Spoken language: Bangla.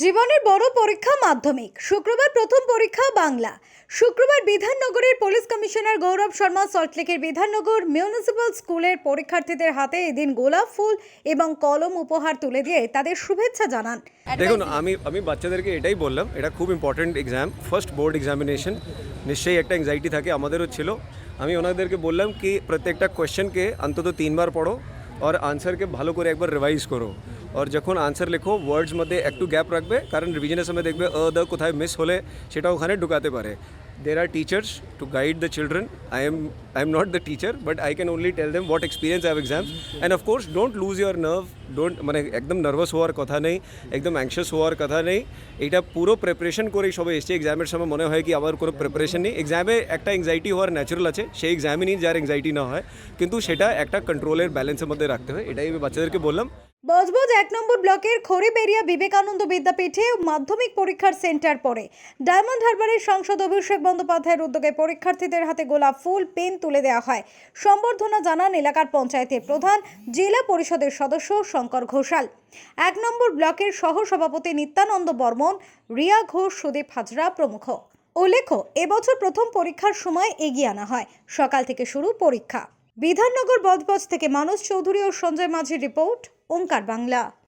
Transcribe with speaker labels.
Speaker 1: জীবনের বড় পরীক্ষা মাধ্যমিক। শুক্রবার প্রথম পরীক্ষা বাংলা। শুক্রবার বিধাননগরের পুলিশ কমিশনার গৌরব শর্মা সল্টলেকের বিধাননগর মিউনিসিপ্যাল স্কুলের পরীক্ষার্থীদের হাতে এদিন গোলাপ ফুল এবং কলম উপহার তুলে দিয়ে তাদের শুভেচ্ছা জানান।
Speaker 2: দেখুন, আমি আমি বাচ্চাদেরকে এটাই বললাম, এটা খুব important exam first board examination নিশ্চয়ই একটা অ্যাংজাইটি থাকে, আমাদেরও ছিল। আমি ওনাদেরকে বললাম কি, প্রত্যেকটা কোয়েশ্চেনকে অন্তত তিনবার পড়ো, আর আনসারকে ভালো করে একবার রিভাইজ করো। আর যখন আনসার লেখো ওয়ার্ডস মধ্যে একটু গ্যাপ রাখবে কারণ রিভিশনের সময় দেখবে অ দ কোথায় মিস হলে সেটা ওখানে ঢুকাতে পারে there are teachers to guide the children. I am i am not the teacher, but i can only tell them what experience i have exams. And of course, don't lose your don't মানে একদম নার্ভাস হওয়ার কথা নেই একদম অ্যাংশিয়াস হওয়ার কথা নেই এটা পুরো প্রিপারেশন করেই সবাই এসছে এক্সামের সময় মনে হয় কি আমার কোনো প্রিপারেশন নেই এক্সামে একটা অ্যাংজাইটি হওয়ার ন্যাচারাল আছে সেই এক্সামে নিয়ে যার অ্যাংজাইটি না হয় কিন্তু সেটা একটা কন্ট্রোলের ব্যালেন্সের মধ্যে রাখতে হয় এটাই আমি বাচ্চাদেরকে বললাম
Speaker 1: বজবজ এক নম্বর ব্লকের খড়িবেরিয়া বিবেকানন্দ বিদ্যাপীঠে মাধ্যমিক পরীক্ষার সেন্টার পড়ে। ডায়মন্ড হারবারের সাংসদ অভিষেক বন্দ্যোপাধ্যায়ের উদ্যোগে পরীক্ষার্থীদের হাতে গোলাপ ফুল, পেন তুলে দেওয়া হয়। সম্বর্ধনা জানান এলাকার পঞ্চায়েতের প্রধান, জেলা পরিষদের সদস্য শঙ্কর ঘোষাল। এক নম্বর ব্লকের সহ সভাপতি নিত্যানন্দ বর্মন, রিয়া ঘোষ, সুদীপ হাজরা প্রমুখ। উল্লেখ্য, এবছর প্রথম পরীক্ষার সময় এগিয়ে আনা হয়। সকাল থেকে শুরু পরীক্ষা। বিধাননগর বজবজ থেকে মানস চৌধুরী ও সঞ্জয় মাঝির রিপোর্ট ওঙ্কার বাংলা।